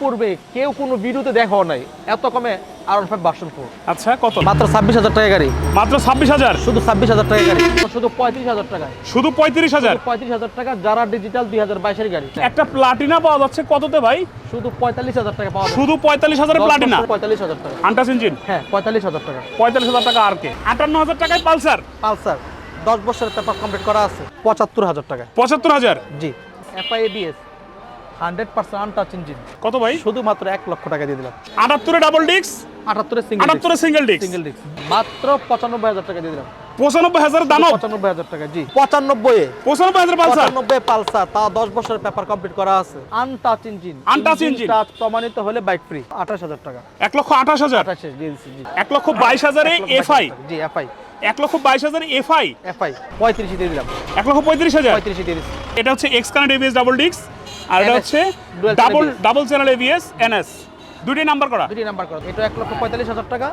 পূর্বে কেউ কোনো ভিডিওতে দেখাও নাই। এত কমে আর ফাইভ ভার্সন ফোর আচ্ছা কত? মাত্র ছাব্বিশ হাজার টাকা গাড়ি। মাত্র ছাব্বিশ হাজার? শুধু ছাব্বিশ হাজার টাকা গাড়ি। শুধু পঁয়ত্রিশ হাজার টাকায় শুধু পঁয়ত্রিশ হাজার? পঁয়ত্রিশ হাজার টাকা যারা ডিজিটাল দুই হাজার বাইশের গাড়ি। একটা প্লাটিনা পাওয়া যাচ্ছে কততে ভাই? শুধু পঁয়তাল্লিশ হাজার টাকা পাওয়া শুধু পঁয়তাল্লিশ হাজার প্লাটিনা পঁয়তাল্লিশ হাজার টাকা। আন্টাস ইঞ্জিন হ্যাঁ পঁয়তাল্লিশ হাজার টাকা। পঁয়তাল্লিশ হাজার টাকা আর কে? আটান্ন হাজার টাকায় পালসার? পালসার। দশ বছরের পেপার কমপ্লিট করা আছে। পঁচাত্তর হাজার টাকা পঁচাত্তর হাজার? জি। FI ABS hundred percent untouched engine কত ভাই? শুধুমাত্র এক লক্ষ টাকা দিয়ে দিলাম। আটাত্তরে ডাবল ডিক্স আটাত্তরে সিঙ্গেল আটাত্তরে সিঙ্গেল ডিক্স সিঙ্গেল ডিস্ক মাত্র পঁচানব্বই হাজার টাকা দিয়ে দিলাম। পঁচানব্বই হাজার দানব? পঁচানব্বই হাজার টাকা জি। পঁচানব্বই পঁচানব্বই হাজার পালসার? পঁচানব্বই পালসার তা দশ বছরের পেপার কমপ্লিট করা আছে। Untouched engine Untouched engine। Touch প্রমাণিত হলে বাইক ফ্রি আঠাশ হাজার টাকা। এক লক্ষ আঠাশ হাজার? আঠাশে জি এক লক্ষ বাইশ হাজারে এফআই জি এফআই এক লক্ষ বাইশ হাজার এফআই এফআই পঁয়ত্রিশে দিয়ে দিলাম। এক লক্ষ পঁয়ত্রিশ হাজার? পঁয়ত্রিশে দিয়ে দিচ্ছি এটা হচ্ছে এক্স কানেক্ট এবিএস ডাবল ডিক্স আর এটা হচ্ছে double double channel ABS NS দুটি নাম্বার করা। দুটি নাম্বার করা। এটা এক লক্ষ পঁয়তাল্লিশ হাজার টাকা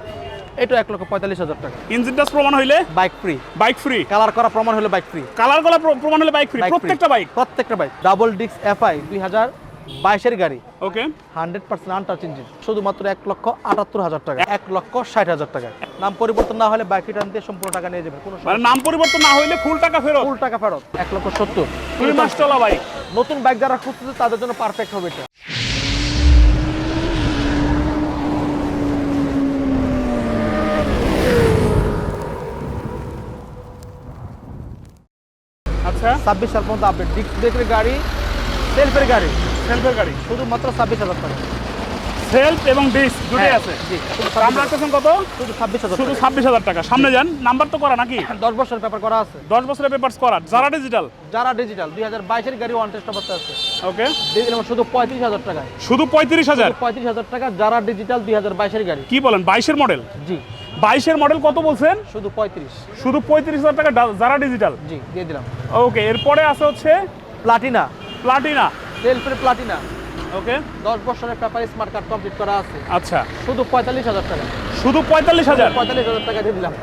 এটা এক লক্ষ পঁয়তাল্লিশ হাজার টাকা। ইঞ্জিন টাচ প্রমাণ হইলে bike free bike free colour করা প্রমাণ হলে বাইক ফ্রি কালার করা প্রমাণ হলে বাইক ফ্রি প্রত্যেকটা বাইক প্রত্যেকটা বাইক ডাবল ডিস্ক এফআই দুই হাজার বাইশের গাড়ি। Okay. Hundred percent untouched engine শুধুমাত্র এক লক্ষ আটাত্তর হাজার টাকা এক লক্ষ ষাট হাজার টাকা। নাম পরিবর্তন না হলে বাইক রিটার্ন দিয়ে সম্পূর্ণ টাকা নিয়ে যাবে কোনো মানে নাম পরিবর্তন না হলে ফুল টাকা ফেরত। ফুল টাকা ফেরত এক লক্ষ সত্তর। দুই মাস চলা বাইক নতুন বাইক যারা খুঁজতেছে তাদের জন্য পারফেক্ট হবে এটা। আচ্ছা। ছাব্বিশ সাল পর্যন্ত আপডেট ডিস্ক ব্রেকের গাড়ি সেলফের গাড়ি। সেলফের গাড়ি শুধুমাত্র ছাব্বিশ হাজার টাকা। সেলফ এবং ডিস্ক দুটোই হ্যাঁ, আছে? দাম রাখতেছেন কত? শুধু ছাব্বিশ হাজার শুধু ছাব্বিশ হাজার টাকা। সামনে যান নাম্বার তো করা নাকি? দশ বছর পেপার করা আছে। দশ বছরের পেপারস করা যারা ডিজিটাল যারা ডিজিটাল দুই হাজার বাইশের গাড়ি ওয়ান টেস্ট অবস্থা আছে। ওকে শুধু পঁয়ত্রিশ হাজার টাকায়। শুধু পঁয়ত্রিশ হাজার? পঁয়ত্রিশ হাজার টাকা যারা ডিজিটাল দুই হাজার বাইশের গাড়ি। কি বলেন বাইশের মডেল জি। বাইশের মডেল কত বলছেন? শুধু পঁয়ত্রিশ। শুধু পঁয়ত্রিশ হাজার টাকা যারা ডিজিটাল জি দিয়ে দিলাম। ওকে এরপরে আছে হচ্ছে? প্লাটিনা প্লাটিনা সেলফের প্লাটিনা ওকে দশ বছরের পেপার স্মার্ট কার্ড কমপ্লিট করা আছে। আচ্ছা। শুধু পঁয়তাল্লিশ হাজার টাকা। শুধু পঁয়তাল্লিশ হাজার? পঁয়তাল্লিশ হাজার টাকা দিয়ে দিলাম।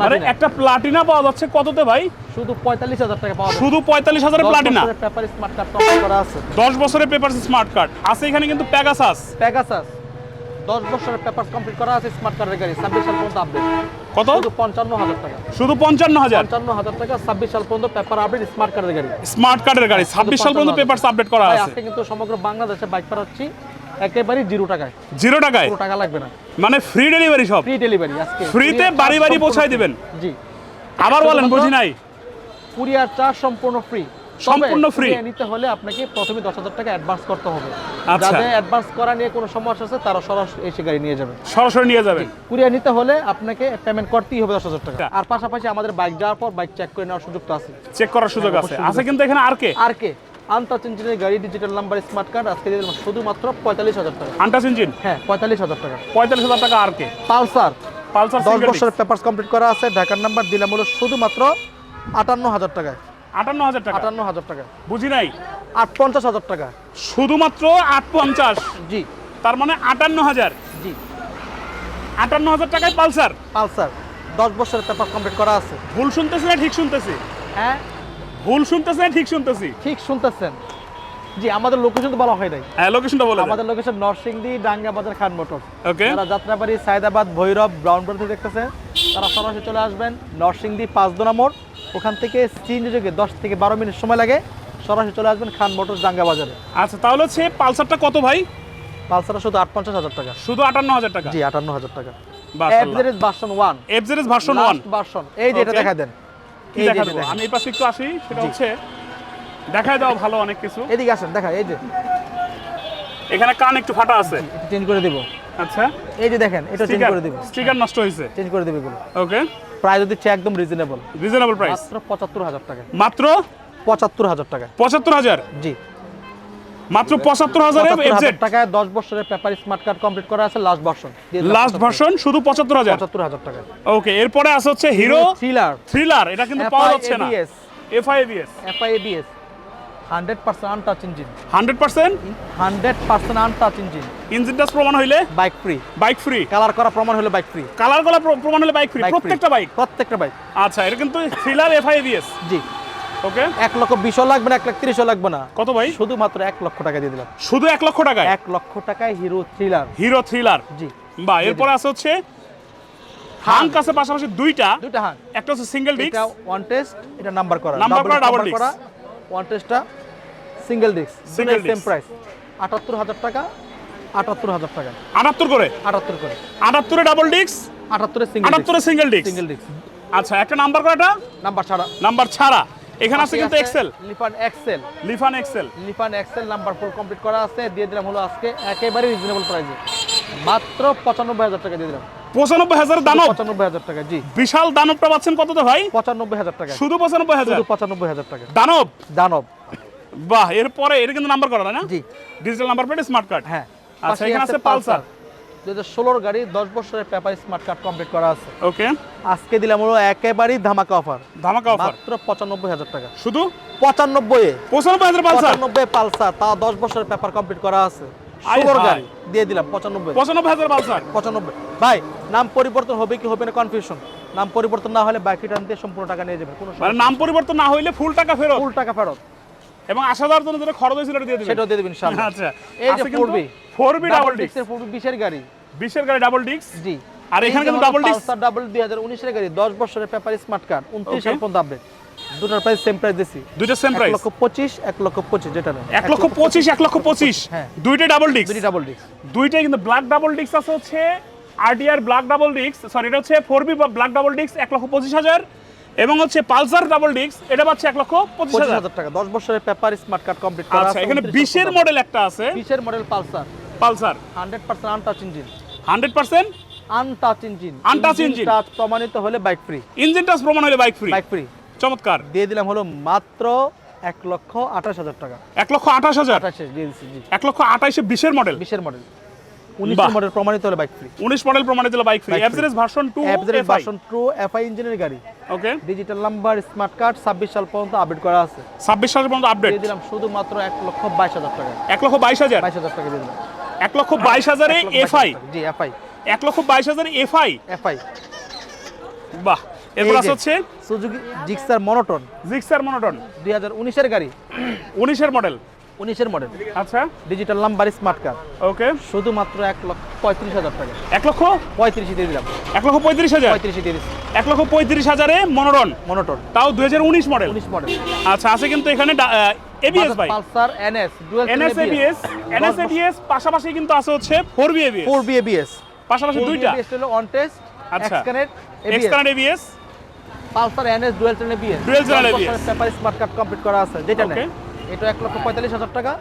মানে একটা প্লাটিনা পাওয়া যাচ্ছে কততে ভাই? শুধু পঁয়তাল্লিশ হাজার টাকা পাওয়া শুধু পঁয়তাল্লিশ হাজারের Platina paper smart card complete করা আছে। দশ বছরের পেপার স্মার্ট কার্ড আছে এখানে কিন্তু প্যাগাসাস প্যাগাসাস দশ বছরের পেপার কমপ্লিট করা আছে স্মার্ট কার্ডের গাড়ি ছাব্বিশ সাল পর্যন্ত আপডেট কত? শুধু পঞ্চান্ন হাজার টাকা। শুধু পঞ্চান্ন হাজার? পঞ্চান্ন হাজার টাকা ছাব্বিশ সাল পর্যন্ত পেপার আপডেট স্মার্ট কার্ডের গাড়ি। স্মার্ট কার্ডের গাড়ি ছাব্বিশ সাল পর্যন্ত পেপার আপডেট করা আছে। আজকে কিন্তু সমগ্র বাংলাদেশে বাইক পাঠাচ্ছি একেবারেই জিরো টাকায়। জিরো টাকায়? টাকা লাগবে না। মানে ফ্রি ডেলিভারি সব? ফ্রি ডেলিভারি আজকে। ফ্রিতে বাড়ি বাড়ি পৌঁছায় দিবেন। জি। আবার বলেন বুঝি নাই? কুরিয়ার চার্জ সম্পূর্ণ ফ্রি সম্পূর্ণ free? নিতে হলে আপনাকে প্রথমে দশ হাজার টাকা অ্যাডভান্স করতে হবে। আচ্ছা। যাদের অ্যাডভান্স করা নিয়ে কোনো সমস্যা আছে তারা সরাসরি এসে গাড়ি নিয়ে যাবে। সরাসরি নিয়ে যাবেন কুরিয়ার নিতে হলে আপনাকে পেমেন্ট করতেই হবে দশ হাজার টাকা। আচ্ছা। আর পাশাপাশি আমাদের বাইক যাওয়ার পর বাইক চেক করে নেওয়ার সুযোগটা আছে। চেক করার সুযোগ হ্যাঁ, আছে। আছে কিন্তু এখানে আর কে? আর কে? আনটাচ ইঞ্জিনের গাড়ি ডিজিটাল নাম্বার স্মার্ট কার্ড আজকে দিয়ে দিলাম শুধুমাত্র পঁয়তাল্লিশ হাজার টাকা। আন্টাস ইঞ্জিন হ্যাঁ পঁয়তাল্লিশ হাজার টাকা। পঁয়তাল্লিশ হাজার টাকা আর কে? পালসার। পালসার দশ বছরের পেপার কমপ্লিট করা আছে। ঢাকার নাম্বার দিলাম হলো শুধুমাত্র আটান্ন হাজার টাকায়। আটান্ন হাজার টাকা। আটান্ন হাজার টাকা। বুঝি নাই? আট পঞ্চাশ হাজার টাকা। শুধুমাত্র আট পঞ্চাশ জি। তার মানে আটান্ন হাজার। জি। আটান্ন হাজার টাকায় পালসার। পালসার। দশ বছরের পেপার কমপ্লিট করা আছে। ভুল শুনতেছি না ঠিক শুনতেছি? হ্যাঁ? ভুল শুনতেছি না ঠিক শুনতেছি? ঠিক শুনতেছেন। জি আমাদের লোকেশন তো বলা হয় নাই। হ্যাঁ লোকেশনটা বলে আমাদের লোকেশন নরসিংদী ডাঙ্গা বাজার খান মোটর। ওকে যারা যাত্রাবাড়ি সায়দাবাদ ভৈরব ব্রাউনবাড়ি থেকে দেখতেছে তারা সরাসরি চলে আসবেন নরসিংদী পাঁচদোনা মোড়। ওখান থেকে সিএনজি যোগে দশ থেকে বারো মিনিট সময় লাগে। সরাসরি চলে আসবেন খান মোটর ডাঙ্গা বাজারে। আচ্ছা তাহলে হচ্ছে পালসারটা কত ভাই? পালসারটা শুধু আট পঞ্চাশ হাজার টাকা। শুধু আটান্ন হাজার টাকা? জি আটান্ন হাজার টাকা। FZ version one FZS version one version এই যে এটা. দেখা দেন। এই যে আমি এই পাশে একটু আসি সেটা। হচ্ছে দেখায় দাও ভালো অনেক কিছু। এদিকে আসেন দেখা এই যে। এখানে কান একটু ফাটা আছে। চেঞ্জ করে দিব। আচ্ছা। এই যে দেখেন এটা চেঞ্জ করে দিব। স্টিকার নষ্ট হয়েছে। চেঞ্জ করে দিব এগুলো। ওকে যদি চেয়ে একদম রিজনেবল রিজনেবল প্রাইস মাত্র পঁচাত্তর হাজার টাকা। মাত্র? পঁচাত্তর হাজার টাকা। পঁচাত্তর হাজার? জি। মাত্র পঁচাত্তর হাজারে টাকায় দশ বছরের পেপার স্মার্ট কার্ড কমপ্লিট করা আছে লাস্ট ভার্সন লাস্ট ভার্সন শুধু পঁচাত্তর হাজার? পঁচাত্তর হাজার টাকা। ওকে এরপরে আছে হচ্ছে হিরো থ্রিলার থ্রিলার এটা কিন্তু পাওয়া যাচ্ছে না। FI ABS FI ABS hundred percent untouched engine hundred percent? Hundred percent untouched engine engine touch প্রমাণ হইলে? Bike free bike free colour করা প্রমাণ হলে বাইক ফ্রি কালার প্র- প্রমাণ হলে বাইক ফ্রি প্রত্যেকটা বাইক প্রত্যেকটা বাইক আচ্ছা এটা কিন্তু থ্রিলার এফআইএবিএস জি। ওকে এক লক্ষ বিশও লাগবে না এক লাখ তিরিশও লাগবে না। কত ভাই? শুধুমাত্র এক লক্ষ টাকা দিয়ে দিলাম। শুধু এক লক্ষ টাকায়? এক লক্ষ টাকায় হিরো থ্রিলার হিরো থ্রিলার জি। বা এরপরে আছে হচ্ছে হাঙ্ক আছে পাশাপাশি দুইটা। দুইটা হান একটা হচ্ছে সিঙ্গেল ডিস্ক এটা ওয়ান টেস্ট এটা নাম্বার করা। Number করা, double disc। ওয়ান টেস্টটা single disc Single same price আটাত্তর হাজার টাকা আটাত্তর হাজার টাকা। আটাত্তর করে? আটাত্তর করে। আটাত্তরে ডাবল ডিস্ক আটাত্তরে সিঙ্গেল আটাত্তরে সিঙ্গেল ডিস্ক সিঙ্গেল ডিস্ক আচ্ছা একটা নাম্বার করাটা নাম্বার ছাড়া। নাম্বার ছাড়া। এখানে আছে কিন্তু Excel Lifan Excel Lifan Excel Lifan Excel number full complete করা আছে দিয়ে দিলাম হলো আজকে একেবারে রিজনেবল প্রাইসে মাত্র পঁচানব্বই হাজার টাকা দিয়ে দিলাম। পঁচানব্বই হাজার দানব। পঁচানব্বই হাজার টাকা জি। বিশাল দানবটা পাচ্ছেন কততে ভাই? পঁচানব্বই হাজার টাকা। শুধু পঁচানব্বই হাজার। পঁচানব্বই হাজার টাকা। দানব? দানব। বাহ এরপরে এটা কিন্তু নাম্বার করা না? জি। Digital number plate smart card হ্যাঁ। আচ্ছা, এখানে আছে পালসার। দুই হাজার ষোলোর গাড়ি দশ বছরের পেপার স্মার্ট কার্ড কমপ্লিট করা আছে। ওকে আজকে দিলাম হলো একেবারেই ধামাকা অফার ধামাকা অফার মাত্র পঁচানব্বই হাজার টাকা। শুধু? পঁচানব্বই পঁচানব্বই হাজার পালসার পঁচানব্বই পালসার তা দশ বছরের পেপার কমপ্লিট করা আছে। ষোলোর গাড়ি দিয়ে দিলাম পঁচানব্বই। পঁচানব্বই হাজার পালসার পঁচানব্বই। ভাই নাম পরিবর্তন হবে কি হবে না কনফিউশন নাম পরিবর্তন না হলে বাইক রিটার্ন দিয়ে সম্পূর্ণ টাকা নিয়ে যাবে কোনো মানে নাম পরিবর্তন না হইলে ফুল টাকা ফেরত? ফুল টাকা ফেরত। এবং আসা যাওয়ার জন্য যেটা খরচ হয়েছিল দিয়ে দিবেন। সেটাও দিয়ে দেবেন ইনশাআল্লাহ। আচ্ছা এই যে four V four V double disc ডিস্কের ফোর বি বিশের গাড়ি। বিশের গাড়ি ডাবল ডিস্ক জি। আর এখানে কিন্তু ডাবল ডিস্ক পালসার ডাবল দুই হাজার উনিশের গাড়ি দশ বছরের পেপার স্মার্ট কার্ড উনত্রিশ Okay. সাল পর্যন্ত আপডেট দুটার প্রাইস সেম প্রাইস দিছি। দুইটা সেম প্রাইস লক্ষ পঁচিশ এক লক্ষ পঁচিশ যেটা নেই এক লক্ষ পঁচিশ এক লক্ষ পঁচিশ? হ্যাঁ। দুইটা ডাবল ডিস্ক দুটি ডাবল ডিস্ক দুইটাই কিন্তু ব্ল্যাক ডাবল ডিস্ক আছে হচ্ছে RTR black double disc sorry এটা হচ্ছে four V black double disc এক লক্ষ পঁচিশ হাজার। এবং হচ্ছে পালসার ডাবল ডিস্ক এটা পাচ্ছে এক লক্ষ পঁচিশ হাজার। টাকা দশ বছরের পেপার স্মার্ট কার্ড কমপ্লিট করা আচ্ছা এখানে বিশের মডেল একটা আছে। বিশের model Pulsar. Pulsar. Hundred percent untouched engine hundred percent? Untouched engine Untouched engine। Touch প্রমাণিত হলে বাইক ফ্রি ইঞ্জিন টাচ প্রমাণ হলে বাইক ফ্রি বাইক ফ্রি চমৎকার। দিয়ে দিলাম হলো মাত্র এক লক্ষ আঠাশ হাজার টাকা। এক লক্ষ আঠাশ হাজার। আঠাশে এক লক্ষ আঠাইশে বিশের মডেল বিশের মডেল বাহ। উনিশের মডেল প্রমাণিত হলে বাইক ফ্রি উনিশ মডেল প্রমাণিত হলো bike free. FZS version two FZR version true FI ইঞ্জিনের গাড়ি। Okay digital number smart card ছাব্বিশ সাল পর্যন্ত আপডেট করা আছে। ছাব্বিশ সালের পর্যন্ত আপডেট দিয়ে দিলাম শুধুমাত্র এক লক্ষ বাইশ হাজার টাকা। এক লক্ষ বাইশ হাজার? বাইশ হাজার টাকা দিয়ে দিলাম। এক লক্ষ বাইশ হাজারে এফআই জি এফআই এক লক্ষ বাইশ হাজার এফআই এফআই বাহ। আছে হচ্ছে Suzuki Gixxer monotone Gixxer monotone দুই হাজার উনিশের গাড়ি। উনিশের মডেল উনিশের মডেল আচ্ছা digital number smart card okay শুধুমাত্র এক লক্ষ পঁয়ত্রিশ হাজার টাকা এক লক্ষ পঁয়ত্রিশে দিয়ে দিলাম এক লক্ষ পঁয়ত্রিশ হাজার পঁয়ত্রিশে দিয়ে দিচ্ছি এক লক্ষ পঁয়ত্রিশ হাজারে মনোরন মনোটন তাও দুই হাজার উনিশ মডেল উনিশ মডেল আচ্ছা আছে কিন্তু এখানে এবিএস ভাই Pulsar NS dual NS ABS NS ABS পাশাপাশি কিন্তু আছে হচ্ছে four V ABS four V ABS পাশাপাশি দুইটা হলো অন টেস্ট আচ্ছা। X connect ABS X connect ABS Pulsar NS dual channel ABS Dual channel ABS paper smart card complete করা আছে যেটা নেই. এটা এক লক্ষ পঁয়তাল্লিশ হাজার টাকা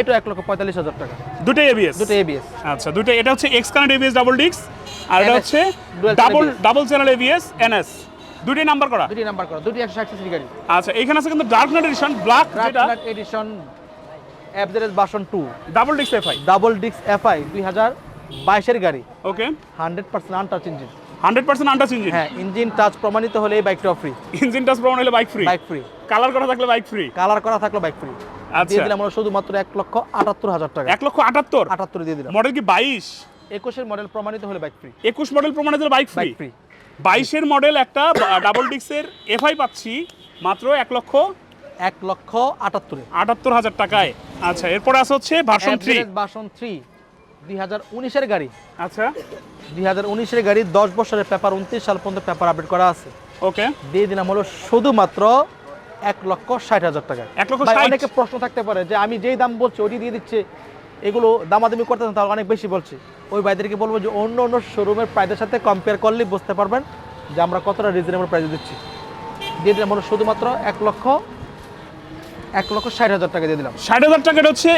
এটা এক লক্ষ পঁয়তাল্লিশ হাজার টাকা। দুটোই এবিএস দুটো এবিএস আচ্ছা দুটো এটা হচ্ছে X X connect ABS double disc আর এটা হচ্ছে double double channel ABS NS দুটোই নাম্বার করা? দুটি নাম্বার করা দুটি একশো ষাট সিসি গাড়ি। আচ্ছা এখানে আছে কিন্তু ডার্ক নাইট এডিশন ব্ল্যাক যেটা। রাফনাট edition FZS version two double disc FI double disc FI দুই হাজার বাইশের গাড়ি। Okay hundred percent untouched engine hundred percent untouched engine হ্যাঁ ইঞ্জিন টাচ প্রমাণিত হলে এই বাইকটা ফ্রি ইঞ্জিন টাচ প্রমাণ হলে bike free bike free colour করা থাকলে বাইক ফ্রি কালার করা থাকল বাইক ফ্রি আচ্ছা। দিয়ে দিলাম আমরা শুধুমাত্র এক লক্ষ আটাত্তর হাজার টাকা। এক লক্ষ আটাত্তর? আটাত্তর দিয়ে দিলাম। মডেল কি বাইশ? একুশের মডেল প্রমাণিত হলে বাইক ফ্রি একুশ মডেল প্রমাণিত হলে বাইক ফ্রি ফ্রি বাইশের মডেল একটা ডাবল ডিস্কের এফআই পাচ্ছি মাত্র এক লক্ষ এক লক্ষ আটাত্তরে। আটাত্তর হাজার টাকায়। আচ্ছা এরপরে আছে হচ্ছে ভার্সন থ্রি বাসন থ্রি দুই হাজার উনিশের গাড়ি। আচ্ছা। দুই হাজার উনিশের গাড়ি দশ বছরের পেপার উনত্রিশ সাল পর্যন্ত পেপার আপডেট করা আছে। ওকে। দিয়ে দিলাম হলো শুধুমাত্র এক লক্ষ ষাট হাজার টাকা। এক লক্ষ? অনেকে প্রশ্ন থাকতে পারে যে আমি যেই দাম বলছি ওটি দিয়ে দিচ্ছে এগুলো দামাদামি করতেছেন তাহলে অনেক বেশি বলছি। ওই ভাইদেরকে বলব যে অন্য অন্য শোরুমের প্রাইসের সাথে কম্পেয়ার করলে বুঝতে পারবেন যে আমরা কতটা রিজনেবল প্রাইসে দিচ্ছি। দিয়ে দিলাম হলো শুধুমাত্র এক লক্ষ এক লক্ষ ষাট হাজার টাকা দিয়ে দিলাম। ষাট হাজার টাকা হচ্ছে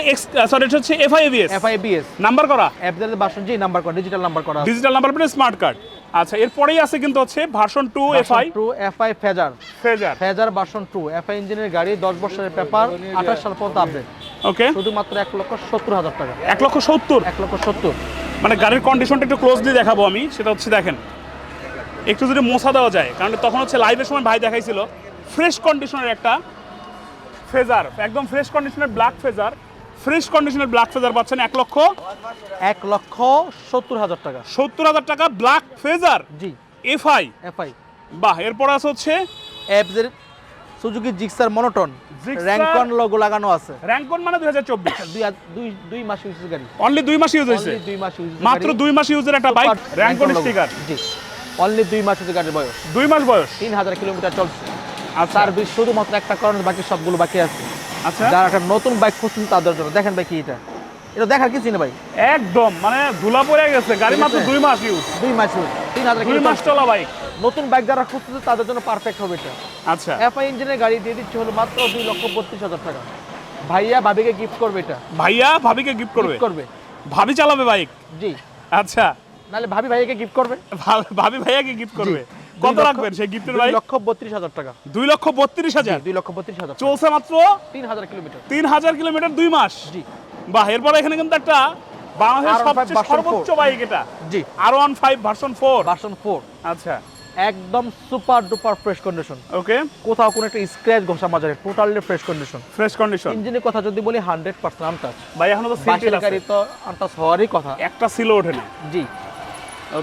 সরি এটা হচ্ছে FI ABS FI BS number করা? অ্যাপদের জি নাম্বার করা ডিজিটাল নাম্বার করা। Digital number plate smart card আচ্ছা এরপরেই আছে কিন্তু হচ্ছে version two FI two FI Fazer Fraser Fazer version two FI ইঞ্জিনের গাড়ি দশ বছরের পেপার আঠাশ সাল পর্যন্ত আপডেট ওকে শুধুমাত্র এক লক্ষ সত্তর হাজার টাকা। এক লক্ষ সত্তর? এক লক্ষ সত্তর। মানে গাড়ির কন্ডিশনটা একটু ক্লোজলি দেখাবো আমি সেটা হচ্ছে দেখেন। একটু যদি মোছা দেওয়া যায় কারণ তখন হচ্ছে লাইভের সময় ভাই দেখাইছিল। ফ্রেশ কন্ডিশনের একটা ফেজার একদম ফ্রেশ কন্ডিশনের ব্ল্যাক ফেজার ফ্রেশ কন্ডিশনের ব্ল্যাক ফেজার পাচ্ছেন এক লক্ষ। এক লক্ষ সত্তর হাজার টাকা। সত্তর হাজার টাকা ব্ল্যাক ফেজার জি। এফআই এফআই বাহ এরপর আছে হচ্ছে? অ্যাপজের Suzuki Gixxer monotone Rancon logo লাগানো আছে। র্যাঙ্কন মানে দুই হাজার চব্বিশ। দুই দুই মাস ইউজ গাড়ি। অনলি দুই মাস ইউজ হয়েছে? Only দুই মাস ইউজ মাত্র দুই মাস ইউজের একটা বাইক র্যাঙ্কন স্টিকার জি। অনলি দুই মাস ইউজ গাড়ির বয়স। দুই মাস বয়স? তিন হাজার কিলোমিটার চলছে। আচ্ছা। সার্ভিস শুধুমাত্র একটা কারণে বাকি সবগুলো বাকি আছে। আচ্ছা। যারা একটা নতুন বাইক খুঁজছেন তাদের জন্য। দেখেন ভাই কি এটা। এটা দেখার কিছু না ভাই। একদম মানে ধুলা পড়ে গেছে। গাড়ি মাত্র দুই মাস ইউজ দুই মাস ইউজ তিন হাজার দুই মাস চলা বাইক নতুন বাইক যারা খুঁজতেছে তাদের জন্য পারফেক্ট হবে এটা। আচ্ছা। এফআই ইঞ্জিনের গাড়ি দিয়ে দিচ্ছে হলো মাত্র দুই লক্ষ বত্রিশ হাজার টাকা। ভাইয়া ভাবিকে গিফট করবে এটা। ভাইয়া ভাবিকে গিফট করবে? গিফট করবে। ভাবি চালাবে বাইক জি। আচ্ছা। নাহলে ভাবি ভাইয়াকে গিফট করবে। ভাবি ভাইয়াকে গিফট করবে। কত রাখবেন সেই গিফটের বাইক লক্ষ বত্রিশ হাজার টাকা। দুই লক্ষ বত্রিশ হাজার? দুই লক্ষ বত্রিশ হাজার চলছে মাত্র তিন হাজার কিলোমিটার। তিন হাজার কিলোমিটার দুই মাস? জি। বাহ এরপরে এখানে কিন্তু একটা বাংলাদেশের সবচেয়ে সর্বোচ্চ বাইক এটা। জি। R one five version four version four আচ্ছা। একদম super duper fresh condition okay কোথাও কোনো একটা স্ক্র্যাচ ঘষা মাজারে totally fresh condition fresh condition ইঞ্জিনের কথা যদি বলি হান্ড্রেড পার্সেন্ট আনটাচ ভাই এখনও তো গাড়ি তো আনটাচ হওয়ারই কথা। একটা সিলও ওঠে না জি।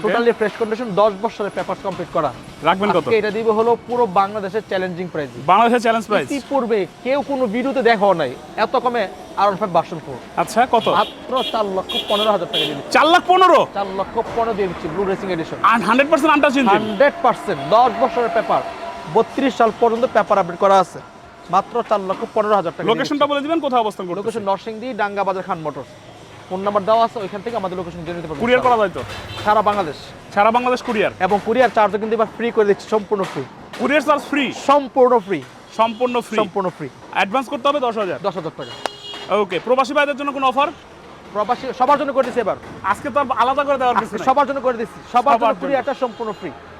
টোটালি ফ্রেশ কন্ডিশন দশ বছরের পেপার কমপ্লিট করা। রাখবেন কত? এটা দিবে হলো পুরো বাংলাদেশের চ্যালেঞ্জিং প্রাইস বাংলাদেশের চ্যালেঞ্জ প্রাইস ইতিপূর্বে কেউ কোনো ভিডিওতে দেখাও নাই। এত কমে আর ফাইভ ভার্সন ফোর আচ্ছা কত? মাত্র চার লক্ষ পনেরো হাজার টাকা দিচ্ছি। চার লাখ পনেরো? চার লক্ষ পনেরো দিয়ে দিচ্ছি ব্লু রেসিং এডিশন আর hundred percent untouch engine hundred percent দশ বছরের পেপার বত্রিশ সাল পর্যন্ত পেপার আপডেট করা আছে। মাত্র চার লক্ষ পনেরো হাজার টাকা লোকেশনটা বলে দিবেন কোথায় অবস্থান করতে লোকেশন নরসিংদী ডাঙ্গা বাজার খান মোটরস। ফোন নাম্বার দেওয়া আছে ওইখান থেকে আমাদের লোকেশন জেনে নিতে পারবেন। কুরিয়ার করা যায় তো? সারা বাংলাদেশ। সারা বাংলাদেশ কুরিয়ার? এবং কুরিয়ার চার্জও কিন্তু এবার ফ্রি করে দিচ্ছি সম্পূর্ণ ফ্রি কুরিয়ার চার্জ ফ্রি সম্পূর্ণ ফ্রি সম্পূর্ণ ফ্রি সম্পূর্ণ ফ্রি অ্যাডভান্স করতে হবে দশ হাজার? দশ হাজার টাকা। ওকে প্রবাসী ভাইদের জন্য কোনো অফার প্রবাসী সবার জন্য করে দিচ্ছি এবার। আজকে তো আর আলাদা করে দেওয়ার কিছু নাই। সবার জন্য করে দিচ্ছি সবার সবার জন্য। জন্য। কুরিয়ারটা সম্পূর্ণ ফ্রি